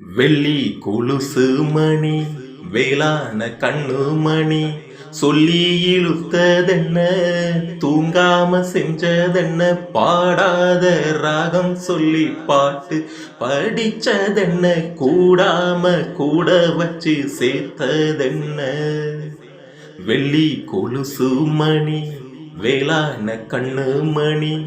வெள்ளி கொலுசு மணி வேளான கண்ணு மணி சொல்லி இழுத்ததென்ன தூங்காம செஞ்சதென்ன பாடாத ராகம் சொல்லி பாட்டு படிச்சதென்ன கூடாம கூட வச்சு சேர்த்ததென்ன. வெள்ளி கொலுசு மணி வேளான கண்ணு மணி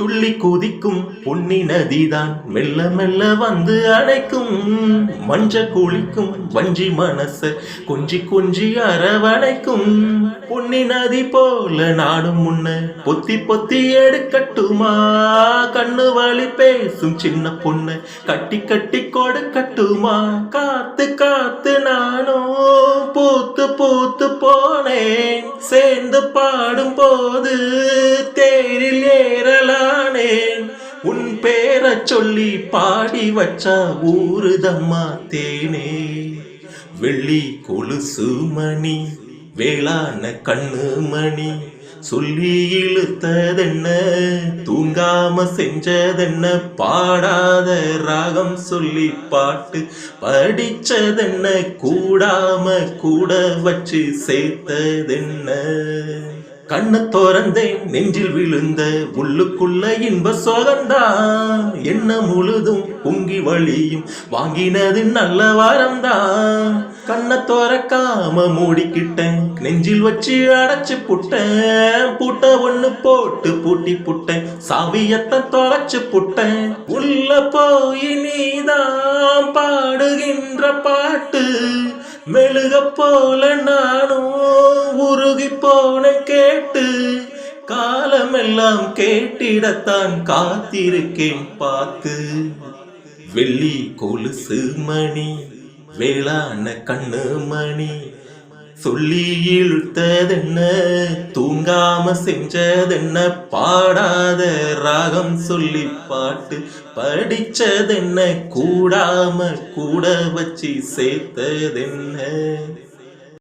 துள்ளி குதிக்கும் பொன்னி நதிதான் மெல்ல மெல்ல வந்து அணைக்கும் மஞ்ச குளிக்கும் வஞ்சி மனச கொஞ்சி கொஞ்சி அரவணைக்கும். பொன்னி நதி போல நாடும் முன்ன பொத்தி பொத்தி எடுக்கட்டுமா? கண்ணு வழி பேசும் சின்ன பொண்ணு கட்டி கட்டி கொடுக்கட்டுமா? காத்து காத்து நானும் பூத்து பூத்து போனேன். சேர்ந்து பாடும் போது தேரில் பேரை சொல்லி பாடி வச்சா ஊருதம்மா தேனே. வெள்ளி கொலுசு மணி வேளான கண்ணு மணி சொல்லி இழுத்ததென்ன தூங்காம செஞ்சதென்ன பாடாத ராகம் சொல்லி பாட்டு படிச்சதென்ன கூடாம கூட வச்சு சேர்த்ததென்ன. கண்ண தோறந்தேன் நெஞ்சில் விழுந்த உள்ளுக்குள்ள இன்ப சோகம்தான் என்ன முழுதும் பொங்கி வழியும் வாங்கினது நல்ல வாரம்தான் கண்ண தோறக்காம மூடிக்கிட்டேன் நெஞ்சில் வச்சு அடைச்சு புட்டேன் பூட்ட ஒண்ணு போட்டு பூட்டி புட்டேன் சாவியத்தை தொலைச்சு புட்டேன் உள்ள போய் நீதான் பாடுகின்ற பாட்டு மெழுக போல நானும் போன கேட்டு காலமெல்லாம் கேட்டிடத்தான் காத்திருக்கேன் பார்த்து. வெள்ளி கொலுசு மணி வேளான கண்ணு மணி சொல்லி இழுத்ததென்ன தூங்காம செஞ்சதென்ன பாடாத ராகம் சொல்லி பாட்டு படிச்சதென்ன கூடாம கூட வச்சு சேர்த்ததென்ன.